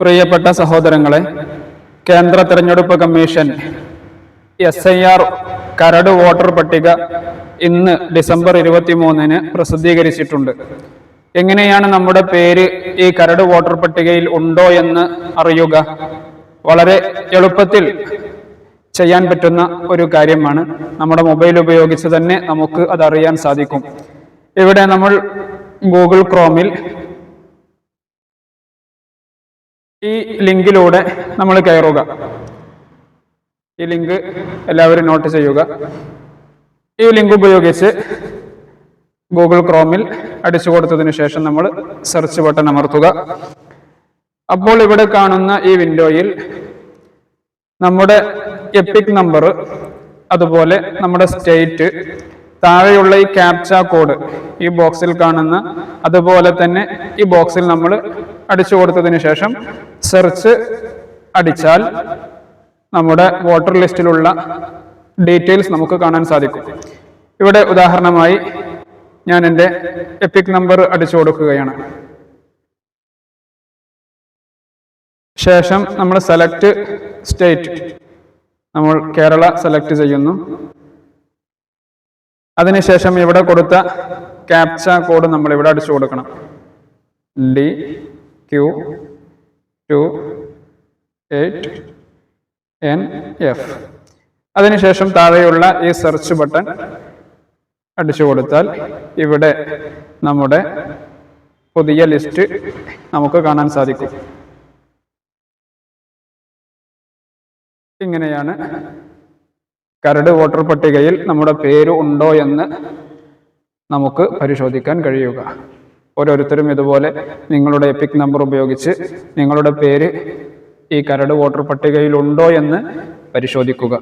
പ്രിയപ്പെട്ട സഹോദരങ്ങളെ കേന്ദ്ര തെരഞ്ഞെടുപ്പ് കമ്മീഷൻ എസ് ഐ ആർ കരട് വോട്ടർ പട്ടിക ഇന്ന് ഡിസംബർ ഇരുപത്തി മൂന്നിന് പ്രസിദ്ധീകരിച്ചിട്ടുണ്ട്. എങ്ങനെയാണ് നമ്മുടെ പേര് ഈ കരട് വോട്ടർ പട്ടികയിൽ ഉണ്ടോ എന്ന് അറിയുക? വളരെ എളുപ്പത്തിൽ ചെയ്യാൻ പറ്റുന്ന ഒരു കാര്യമാണ്. നമ്മുടെ മൊബൈൽ ഉപയോഗിച്ച് തന്നെ നമുക്ക് അതറിയാൻ സാധിക്കും. ഇവിടെ നമ്മൾ ഗൂഗിൾ ക്രോമിൽ ഈ ലിങ്കിലൂടെ നമ്മൾ കയറുക. ഈ ലിങ്ക് എല്ലാവരും നോട്ട് ചെയ്യുക. ഈ ലിങ്ക് ഉപയോഗിച്ച് ഗൂഗിൾ ക്രോമിൽ അടിച്ചു കൊടുത്തതിന് ശേഷം നമ്മൾ സെർച്ച് ബട്ടൺ അമർത്തുക. അപ്പോൾ ഇവിടെ കാണുന്ന ഈ വിൻഡോയിൽ നമ്മുടെ എപ്പിക് നമ്പർ അതുപോലെ നമ്മുടെ സ്റ്റേറ്റ് താഴെയുള്ള ഈ ക്യാപ്ച കോഡ് ഈ ബോക്സിൽ കാണുന്ന അതുപോലെ തന്നെ ഈ ബോക്സിൽ നമ്മൾ അടിച്ചു കൊടുത്തതിന് ശേഷം സെർച്ച് അടിച്ചാൽ നമ്മുടെ വോട്ടർ ലിസ്റ്റിലുള്ള ഡീറ്റെയിൽസ് നമുക്ക് കാണാൻ സാധിക്കും. ഇവിടെ ഉദാഹരണമായി ഞാൻ എന്റെ എപ്പിക് നമ്പർ അടിച്ചു കൊടുക്കുകയാണ്. ശേഷം നമ്മൾ സെലക്ട് സ്റ്റേറ്റ് നമ്മൾ കേരള സെലക്ട് ചെയ്യുന്നു. അതിനുശേഷം ഇവിടെ കൊടുത്ത ക്യാപ്ച കോഡ് നമ്മൾ ഇവിടെ അടിച്ചു കൊടുക്കണം. D Q two eight N F അതിനുശേഷം താഴെയുള്ള ഈ സെർച്ച് ബട്ടൺ അടിച്ചു കൊടുത്താൽ ഇവിടെ നമ്മുടെ പുതിയ ലിസ്റ്റ് നമുക്ക് കാണാൻ സാധിക്കും. ഇങ്ങനെയാണ് കരട് വോട്ടർ പട്ടികയിൽ നമ്മുടെ പേര് ഉണ്ടോ എന്ന് നമുക്ക് പരിശോധിക്കാൻ കഴിയുക. ഓരോരുത്തരും ഇതുപോലെ നിങ്ങളുടെ എപ്പിക് നമ്പർ ഉപയോഗിച്ച് നിങ്ങളുടെ പേര് ഈ കരട് വോട്ടർ പട്ടികയിലുണ്ടോ എന്ന് പരിശോധിക്കുക.